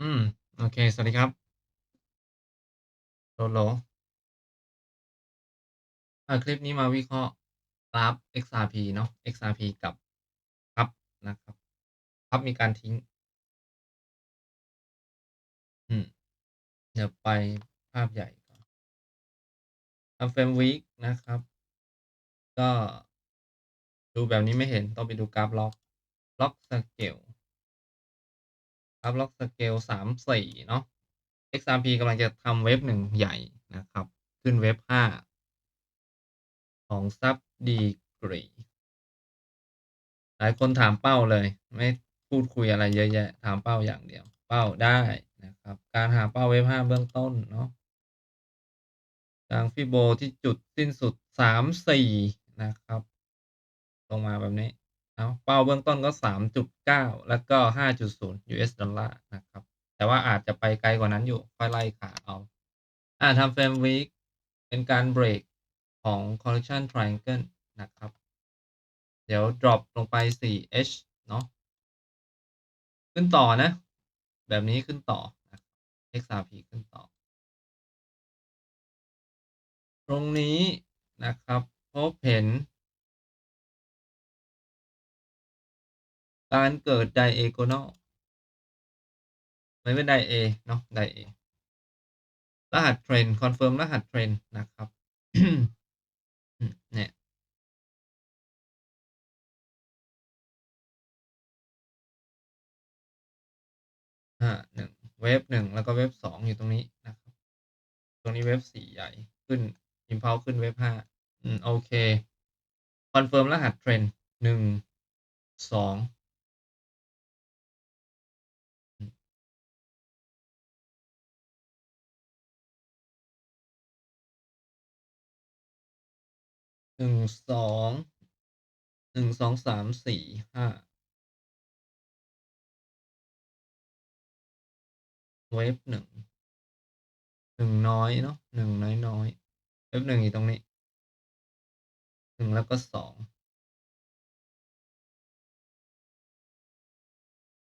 อืม โอเค สวัสดีครับโหลโหลอ่าคลิปนี้มาวิเคราะห์กราฟ XRP เนาะ XRP กับ PUB นะครับ PUB มีการทิ้ง อืม เดี๋ยวไปภาพใหญ่ก่อน Time Frame Week นะครับ ก็ ดูแบบนี้ไม่เห็นต้องไปดูกราฟล็อก ล็อกสเกล กราฟล็อกสเกล3-4เนาะ XRP กำลังจะทำเวฟ1ใหญ่นะครับ ขึ้นเวฟ5ของ Subdegree หลายคนถามเป้าเลย ไม่พูดคุยอะไรเยอะแยะ ถามเป้าอย่างเดียว เป้าได้นะครับ การหาเป้าเวฟ5เบื้องต้นเนาะกลางฟิโบที่จุดสิ้นสุด3-4นะครับ ลงมาแบบนี้ เนาเป้าเบื้องต้นก็ 3.9 แล้วก็ 5.0 US ดอลลาร์นะครับ แต่ว่าอาจจะไปไกลกว่านั้นอยู่ ค่อยไล่ขาเอา อ่า Time Frame Week เป็นการเบรกของ Correction Triangle นะครับ เดี๋ยวดรอปลงไป 4H เนาะขึ้นต่อนะ แบบนี้ขึ้นต่อ XRP ขึ้นต่อ ตรงนี้นะครับ พบเห็น การเกิด Diagonal มันเป็น Dia เนาะ Dia รหัสเทรนคอนเฟิร์มรหัสเทรนนะครับเนี่ยอา1เวฟ1แล้วก็เวฟ2องอยู่ตรงนี้นะครับ ตรงนี้เวฟ4ใหญ่ขึ้น Impulse ขึ้นเวฟ5อืมโอเคคอนเฟิร์มรหัสเทรนด์1 2อื หนึ่งสองหนึ่งสองสามสี่ห้าเวฟหนึ่งหนึ่งน้อยเนาะหนึ่งน้อยน้อยเวฟหนึ่งอยู่ตรงนี้หนึ่งแล้วก็สอง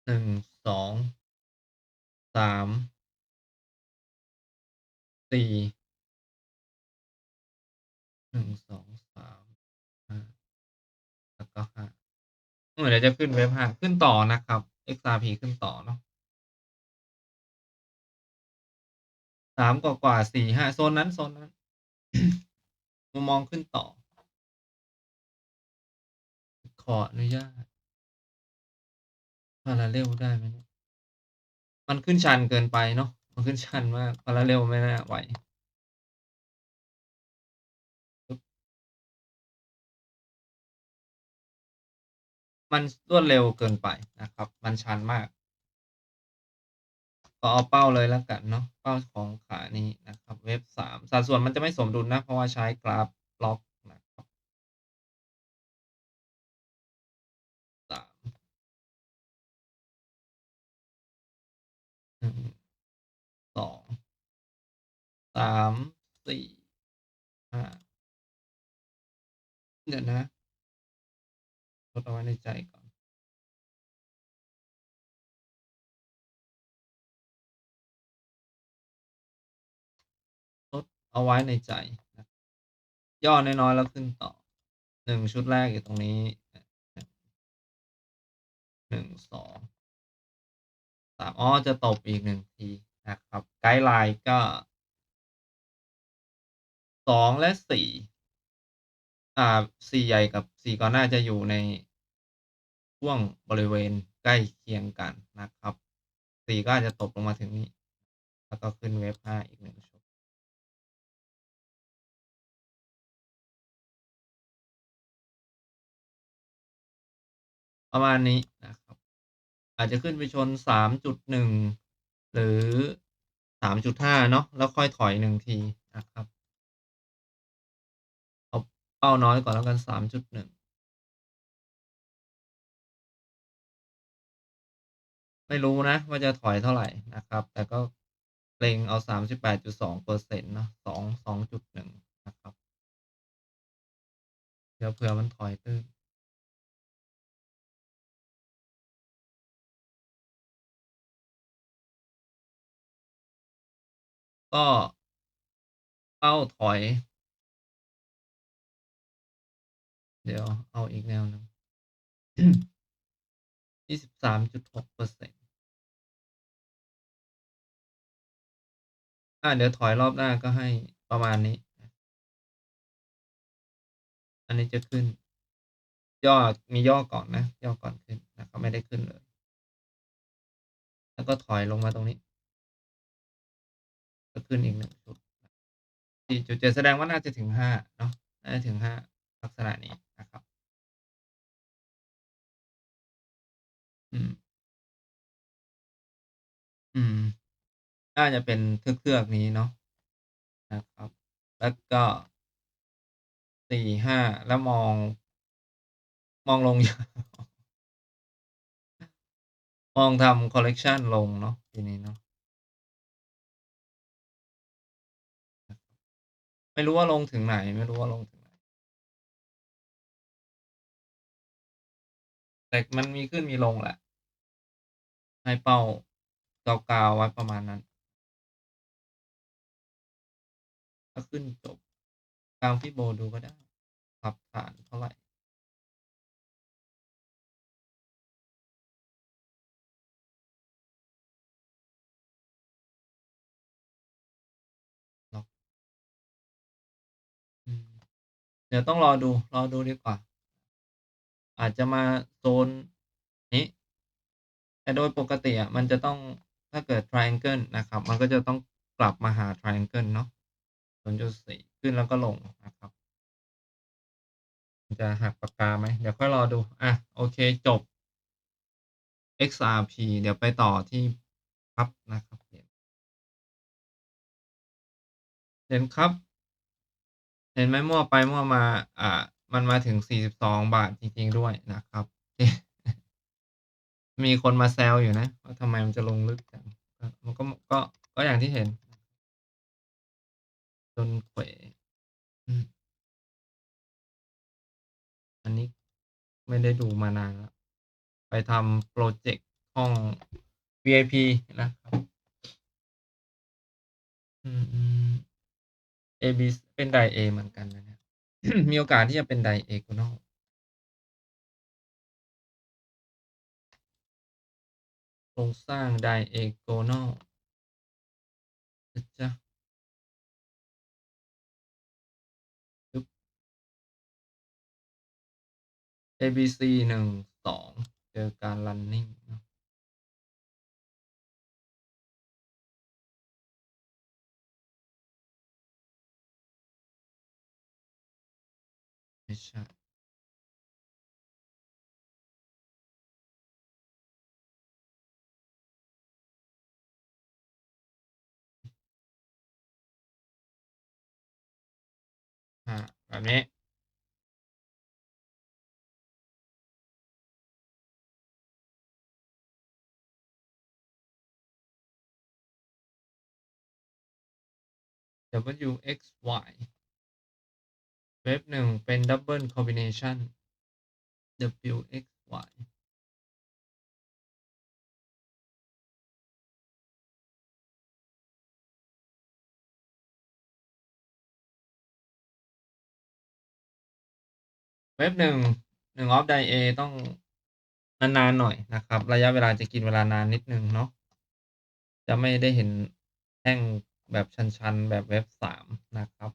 หนึ่งสองสามสี่หนึ่งสอง ก็5เมื่อไหร่จะขึ้นเวฟ5ขึ้นต่อนะครับ XRP ขึ้นต่อเนาะ3กว่าๆ4 5โซนนั้นโซนนั้นมุมมองขึ้นต่อ ขออนุญาต Parallel ได้ไหมมันขึ้นชันเกินไปเนาะมันขึ้นชันมาก Parallel ไม่น่าไหว มันรวดเร็วเกินไปนะครับ มันชันมากก็เอาเป้าเลยแล้วกันเนาะเป้าของขานี้นะครับ เวฟ3สัดส่วนมันจะไม่สมดุลนะ เพราะว่าใช้กราฟล็อกนะครับ3 1 2 3 4 5เดี๋ยวนะ ดเอาไว้ในใจก่อน ทดเอาไว้ในใจนะย่อน้อยๆแล้วขึ้นต่อ1ชุดแรกอยู่ตรงนี้1 1 2 3อ๋อจะตบอีก1ทีนะครับ ไกด์ไลน์ก็2และ4 อ่า4ใหญ่กับ4ก่อนหน้าจะอยู่ในช่วงบริเวณใกล้เคียงกันนะครับ4ก็อาจจะตกลงมาถึงนี้ แล้วก็ขึ้นเวฟ5อีก1ชุดประมาณนี้นะครับ อาจจะขึ้นไปชน3.1หรือ3.5เนาะแล้วค่อยถอย1ทีนะครับ ป้าน้อยก่อนแล้วกันสามจุดหนึ่งไม่รู้นะ ว่าจะถอยเท่าไหร่นะครับ แต่ก็เล็งเอาสามสิบแปดจุดสองเปอร์เซ็นต์นะสองสองจุดหนึ่งนะครับ เดี๋ยวเผื่อมันถอยตื้นก็เป้าถอย เดี๋ยวเอาอีกแนวหนึ่ง23.6%อาเดี๋ยวถอยรอบหน้าก็ให้ประมาณนี้ อันนี้จะขึ้น ย่อมีย่อก่อนนะ ย่อก่อนขึ้นนะครับไม่ได้ขึ้นเลย แล้วก็ถอยลงมาตรงนี้ ก็ขึ้นอีก1ชุด4.7แสดงว่าน่าจะถึง5เนาะน่าจะถึง5 ลักษณะนี้นะครับ อืม อืม น่าจะเป็นเทือกนี้เนาะนะครับ แล้วก็4-5แล้วมอง มองลงยาวมองทำคอร์เร็กชันลงเนาะทีนี้เนาะไม่รู้ว่าลงถึงไหน ไม่รู้ว่าลงถึง แต่มันมีขึ้นมีลงแหละให้เป้ากาวๆไว้ประมาณนั้นถ้าขึ้นจบตามที่โบดูก็ได้ปรับฐานเท่าไหรเนาะอืมเดี๋ยวต้องรอดู รอดูดีกว่า อาจจะมา ซนนี้ แต่โดยปกติอะมันจะต้องถ้าเกิดไทรแองเกิลนะครับ มันก็จะต้องกลับมาหาไทรแองเกิลเนาะ0.4 ขึ้นแล้วก็ลงนะครับ จะหักปากกาไหม?เดี๋ยวค่อยรอดูอาโอเคจบ XRP เดี๋ยวไปต่อที่พับนะครับเหรียญเหรียญคัพเห็นไหมมั่วไปมั่วมา อ่า มันมาถึง 42 บาทจริง ๆ ด้วยนะครับ มีคนมาแซวอยู่นะว่าทำไมมันจะลงลึกจังมันก็ก็ก็อย่างที่เห็น จนเขวยอันนี้ไม่ได้ดูมานานแล้ว ไปทำพรเจกต์ห้อง VIP นะครับ อืม AB เป็น Dia เหมือนกันนะเนี่ยมีโอกาสที่จะเป็น Diagonal โครงสร้างไดเอโกนอลจ้ะปึ๊บ ABC หนึ่งสองเจอการ running นะไม่ใช่ แบบนี้ WXY เว็บ1เป็น Double Combination WXY เว็บ1 1 of Dia ต้องนานๆหน่อยนะครับ ระยะเวลาจะกินเวลานานนิดหนึ่งเนาะจะไม่ได้เห็นแท่งแบบชันๆ แบบเว็บ3นะครับ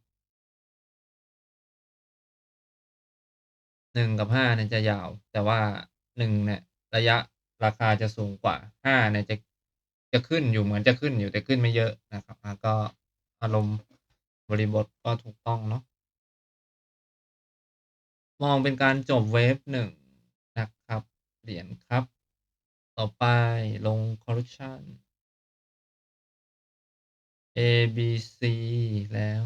1กับ5เนี่ยจะยาว แต่ว่า1เนี่ยระยะราคาจะสูงกว่า5เนี่ยจะจะขึ้นอยู่เหมือนจะขึ้นอยู่แต่ขึ้นไม่เยอะนะครับอาก็อารมณ์บริบทก็ถูกต้องเนาะ มองเป็นการจบเวฟ1นะครับ เหรียญครับ ต่อไปลง Correction ABC แล้ว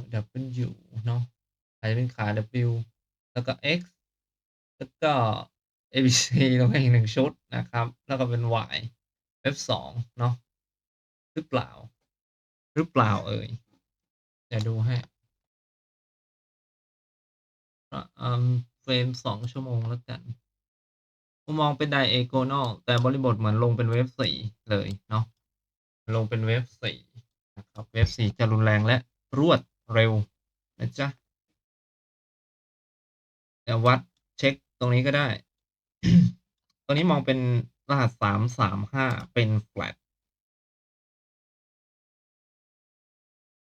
W เนาะอาจจะเป็นขา W แล้วก็ X แล้วก็ ABC ลงมาอีก1ชุดนะครับ แล้วก็เป็น Y เว็บ2เนาะหรือเปล่า หรือเปล่าเอ่ย?เดี๋ยวดูให้อืม เฟรม2ชั่วโมงแล้วกันมุมมองเป็น Diagonal แต่บริบทเหมือนลงเป็นเวฟ4เลยเนาะลงเป็นเวฟ4นะครับ Wave 4จะรุนแรงและรวดเร็วนะจ๊ะเดี๋ยววัดเช็คตรงนี้ก็ได้ตัวนี้มองเป็นรหัส335เป็น Flat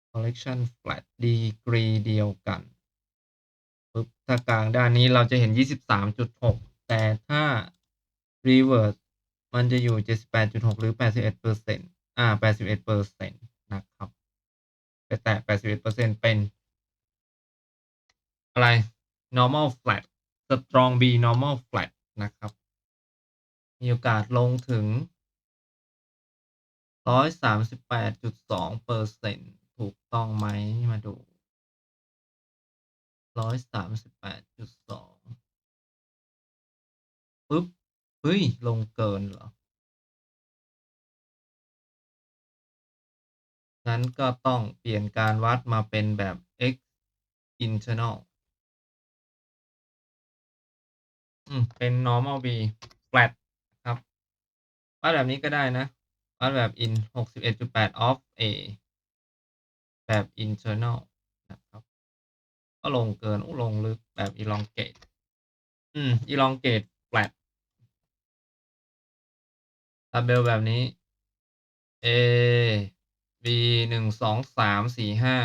Collection Flat ดีกรีเดียวกัน ปึ๊บถ้ากลางด้านนี้เราจะเห็น 23.6 แต่ถ้า Reverse มันจะอยู่ 78.6 หรือ 81%อ่า 81%นะครับไปแตะ81%เป็น อะไร normal flat strong B normal flat นะครับ มีโอกาสลงถึง 138.2เปอร์เซ็นต์ถูกต้องไหมมาดู 138.2ปึ๊บเฮ้ย ลงเกินเหรองั้นก็ต้องเปลี่ยนการวัดมาเป็นแบบ x internal อืม เป็น normal B flat ครับ วัดแบบนี้ก็ได้นะ วัดแบบ in 61.8 of A แบบ internal ก็ลงเกินอู้ลงลึกแบบ elongate อืม elongate flat ตาเบลแบบนี้ A B หนึ่งสองสามสี่ห้า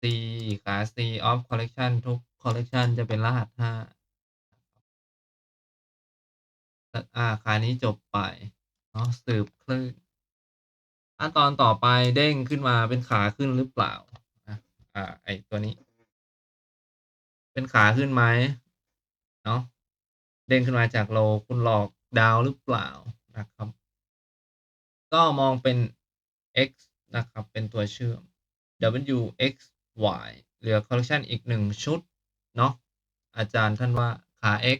C ขา C of collection ทุก collection จะเป็นรหัสห้าอ่าขานี้จบไปเนาะสืบคลื่นขั้นตอนต่อไปเด้งขึ้นมาเป็นขาขึ้นหรือเปล่า อ่า ไอตัวนี้ เป็นขาขึ้นไหมเนาะเด้งขึ้นมาจากโลคุณหลอกดาวหรือเปล่านะครับ ก็มองเป็น x นะครับ เป็นตัวเชื่อม w x y เหลือ collection อีกหนึ่งชุด เนาะอาจารย์ท่านว่าขา x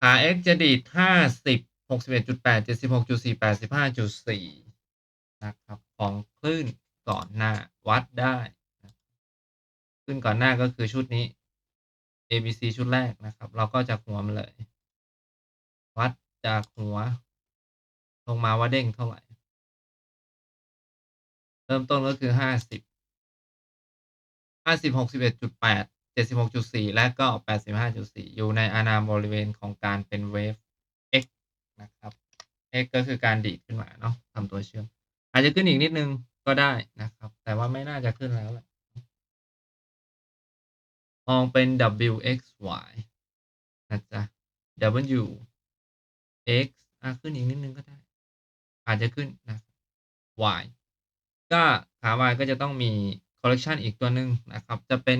ขา x จะดีดห้าสิบหกสิบเอ็ดจุดแปดเจ็ดสิบหกจุดสี่แปดสิบห้าจุดสี่นะครับ ของคลื่นก่อนหน้าวัดได้ คลื่นก่อนหน้าก็คือชุดนี้ ABC ชุดแรกนะครับ เราก็จากหัวมันเลย วัดจากหัว ลงมาว่าเด้งเท่าไหร่ เริ่มต้นก็คือห้าสิบห้าสิบหกสิบเอ็ดจุดแปดเจ็ดสิบหกจุดสี่และก็แปดสิบห้าจุดสี่อยู่ในอานามบริเวณของการเป็นเวฟ x นะครับ x ก็คือการดีดขึ้นมาเนาะทำตัวเชื่อม อาจจะขึ้นอีกนิดนึงก็ได้นะครับ แต่ว่าไม่น่าจะขึ้นแล้วแหละ มองเป็น w x y นะจ๊ะ w x อะขึ้นอีกนิดนึงก็ได้ อาจจะขึ้นนะ y ก็ขา y ก็จะต้องมี collection อีกตัวหนึ่งนะครับ จะเป็น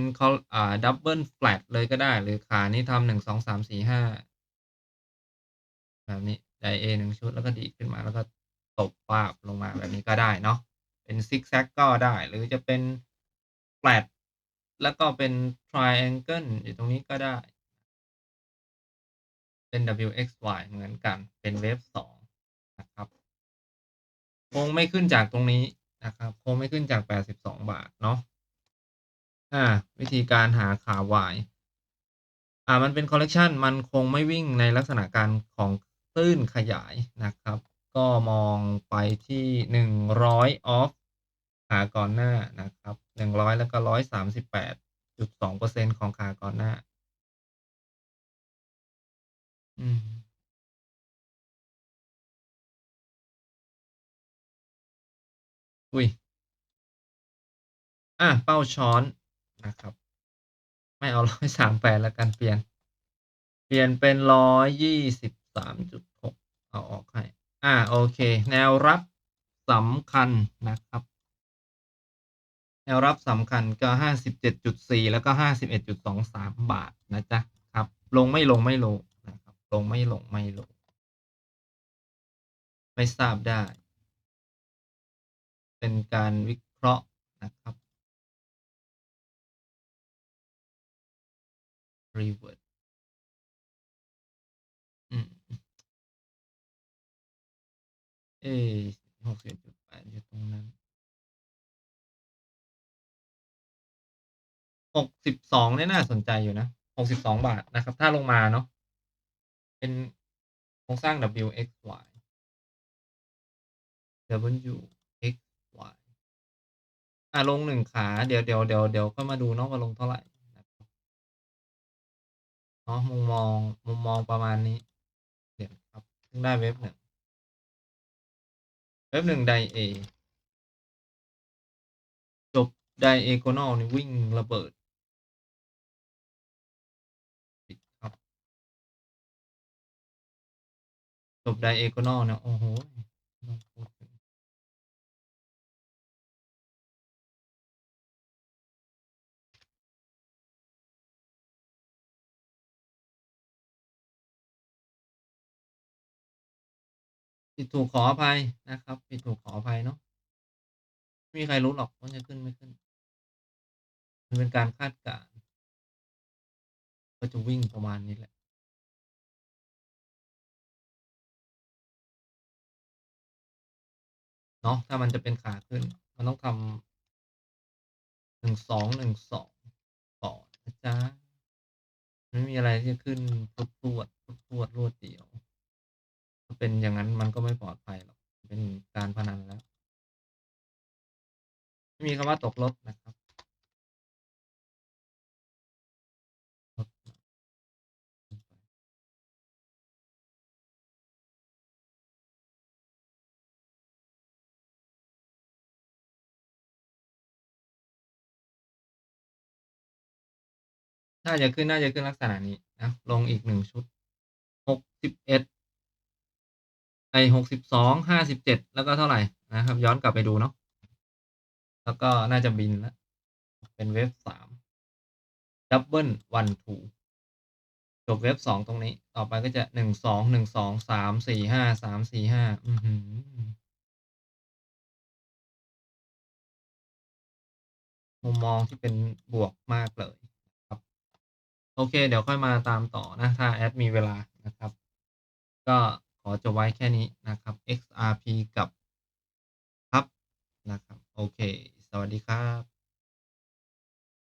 อ่า double flat เลยก็ได้ หรือขานี้ทำหนึ่งสองสามสี่ห้าแบบนี้ไดเอหนึ่งชุดแล้วก็ดีขึ้นมาแล้วก็ตบปาบลงมาแบบนี้ก็ได้เนาะเป็นซิกแซกก็ได้ หรือจะเป็น flat แล้วก็เป็น triangle อยู่ตรงนี้ก็ได้ เป็น wxy เหมือนกัน เป็นเวฟสองนะครับ คงไม่ขึ้นจากตรงนี้นะครับ คงไม่ขึ้นจาก 82 บาท เนาะ อ่า วิธีการหาขา Y อ่า มันเป็นคอลเลกชันมันคงไม่วิ่งในลักษณะการของคลื่นขยายนะครับ ก็มองไปที่ 100 off ขาก่อนหน้านะครับ100แล้วก็138.2%ของขาก่อนหน้า อืม อุ้ย อะ เป้าช้อนนะครับ ไม่เอา138แล้วกันเปลี่ยน เปลี่ยนเป็น123.6เอาออกให้ อ่าโอเค แนวรับสำคัญนะครับ แนวรับสำคัญก็ 57.4 แล้วก็ 51.23 บาทนะจ๊ะครับ ลงไม่ลงไม่ลงนะครับลงไม่ลงไม่ลง ไม่ทราบได้ เป็นการวิเคราะห์นะครับ revert อืมเอ๊หกสิบจุดแปดอยู่ตรงนั้น หกสิบสองเนี่ยน่าสนใจอยู่นะหกสิบสองบาทนะครับ ถ้าลงมาเนาะเป็นโครงสร้าง WXY W X Y อ่าลงหนึ่งขาเดี๋ยวเดี๋ยวเดี๋ยวเดี๋ยวค่อยมาดูเนาะว่าลงเท่าไหร่นะครับเนาะมุมมองมุมมองประมาณนี้เดี๋ยวครับเพิ่งได้เว็บหนึ่งเว็บหนึ่งไดเอจบไดเอโกนอลนี่วิ่งระเบิด จบไดเอโกนอลเนี่ยโอ้โหติดถูกขออภัยนะครับผิดถูกขออภัยเนาะไม่มีใครรู้หรอกว่าจะขึ้นไม่ขึ้น มันเป็นการคาดการณ์ก็จะวิ่งประมาณนี้แหละ เนาะถ้ามันจะเป็นขาขึ้น มันต้องทำหนึ่งสองหนึ่งสองก่อนนะจ๊ะไม่มีอะไรที่ขึ้นพรวดรวดพรวดรวดรวดเดียวถ้าเป็นอย่างนั้นมันก็ไม่ปลอดภัยหรอกเป็นการพนันแล้วไม่มีคำว่าตกรถนะครับ ถ้าจะขึ้นน่าจะขึ้นลักษณะนี้นะลงอีกหนึ่งชุดหกสิบเอ็ดไอหกสิบสองห้าสิบเจ็ดแล้วก็เท่าไหร่นะครับ ย้อนกลับไปดูเนาะแล้วก็น่าจะบินแล้วเป็นเวฟสามดับเบิลวันทูจบเว็บสองตรงนี้ ต่อไปก็จะหนึ่งสองหนึ่งสองสามสี่ห้าสามสี่ห้าอือหือมุมมองที่เป็นบวกมากเลย โอเค เดี๋ยวค่อยมาตามต่อนะ ถ้าแอดมีเวลานะครับ ก็ขอจบไว้แค่นี้นะครับ XRP กับครับนะครับ โอเค สวัสดีครับ